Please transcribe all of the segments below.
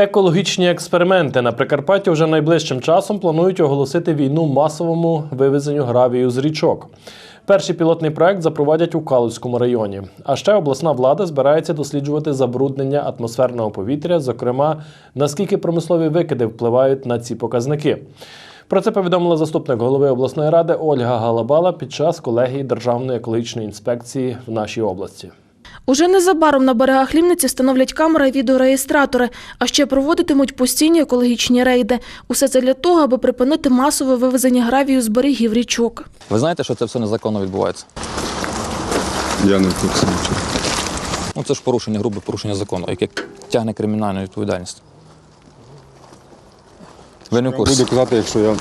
Екологічні експерименти на Прикарпатті вже найближчим часом планують оголосити війну масовому вивезенню гравію з річок. Перший пілотний проект запровадять у Калузькому районі. А ще обласна влада збирається досліджувати забруднення атмосферного повітря, зокрема, наскільки промислові викиди впливають на ці показники. Про це повідомила заступник голови обласної ради Ольга Галабала під час колегії Державної екологічної інспекції в нашій області. Уже незабаром на берегах Лімниці встановлять камери і відеореєстратори, а ще проводитимуть постійні екологічні рейди. Усе це для того, аби припинити масове вивезення гравію з берегів річок. Ви знаєте, що це все незаконно відбувається? Я не в. Ну це ж порушення, грубе порушення закону, яке тягне кримінальну відповідальність. Ви не в курсі? Буду казати, якщо я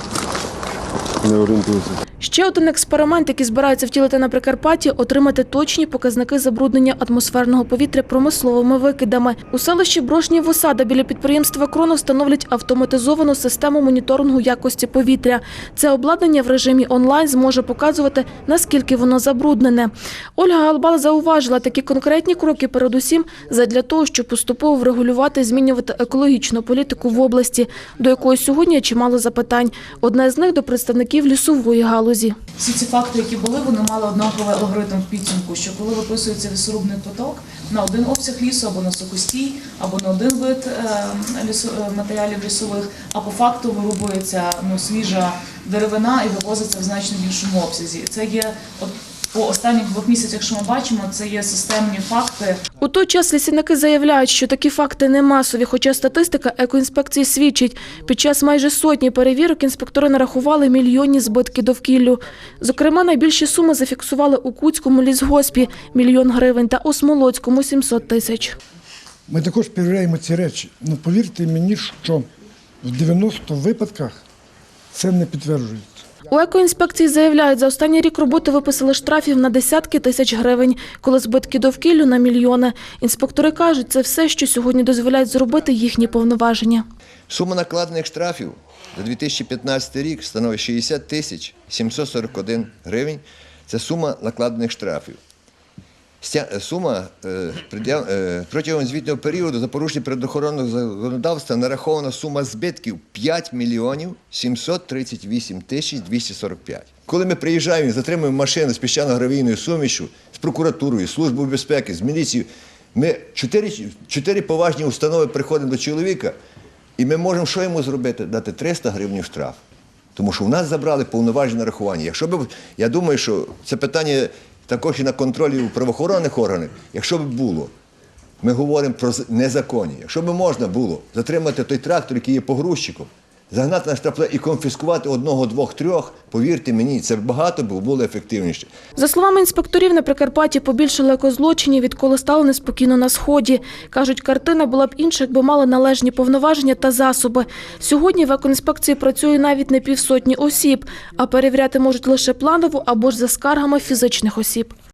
не орієнтуюся. Ще один експеримент, який збираються втілити на Прикарпатті, отримати точні показники забруднення атмосферного повітря промисловими викидами. У селищі Брошні Восада біля підприємства Кроно встановлять автоматизовану систему моніторингу якості повітря. Це обладнання в режимі онлайн зможе показувати, наскільки воно забруднене. Ольга Галбал зауважила такі конкретні кроки, передусім, задля того, щоб поступово врегулювати змінювати екологічну політику в області, до якої сьогодні чимало запитань. Одне з них до представників лісової галузі. Всі ці факти, які були, вони мали однаковий алгоритм в підсумку, що коли виписується лісорубний поток на один обсяг лісу або на сухостій, або на один вид е, е, матеріалів лісових, а по факту вирубується ну, свіжа деревина і вивозиться в значно більшому обсязі. Це є по останніх двох місяцях, що ми бачимо, це є системні факти. У той час лісівники заявляють, що такі факти не масові, хоча статистика екоінспекції свідчить. Під час майже сотні перевірок інспектори нарахували мільйонні збитки довкіллю. Зокрема, найбільші суми зафіксували у Куцькому лісгоспі – мільйон гривень та у Смолоцькому – 700 тисяч. Ми також перевіряємо ці речі. Ну повірте мені, що в 90 випадках це не підтверджується. У екоінспекції заявляють, за останній рік роботи виписали штрафів на десятки тисяч гривень, коли збитки довкіллю – на мільйони. Інспектори кажуть, це все, що сьогодні дозволяють зробити їхні повноваження. Сума накладених штрафів за 2015 рік становить 60 тисяч 741 гривень. Це сума накладених штрафів. Стя- Сума е, е, протягом звітного періоду за порушення природоохоронного законодавства нарахована сума збитків 5 мільйонів 738 тисяч 245. Коли ми приїжджаємо і затримуємо машину з піщано-гравійною сумішю, з прокуратурою, службою безпеки, з міліцією, ми чотири, чотири поважні установи приходимо до чоловіка, і ми можемо що йому зробити? Дати 300 гривень штраф. Тому що в нас забрали повноваження нарахування. Якщо б, я думаю, що це питання також і на контролі у правоохоронних органів, якщо б було, ми говоримо про незаконні. Якщо б можна було затримати той трактор, який є погрузчиком, загнати на штрафле і конфіскувати одного, двох, трьох, повірте мені, це багато було, було ефективніше. За словами інспекторів, на Прикарпатті побільшало екозлочинів, відколи стало неспокійно на сході. Кажуть, картина була б інша, якби мали належні повноваження та засоби. Сьогодні в екоінспекції працює навіть не півсотні осіб, а перевіряти можуть лише планово або ж за скаргами фізичних осіб.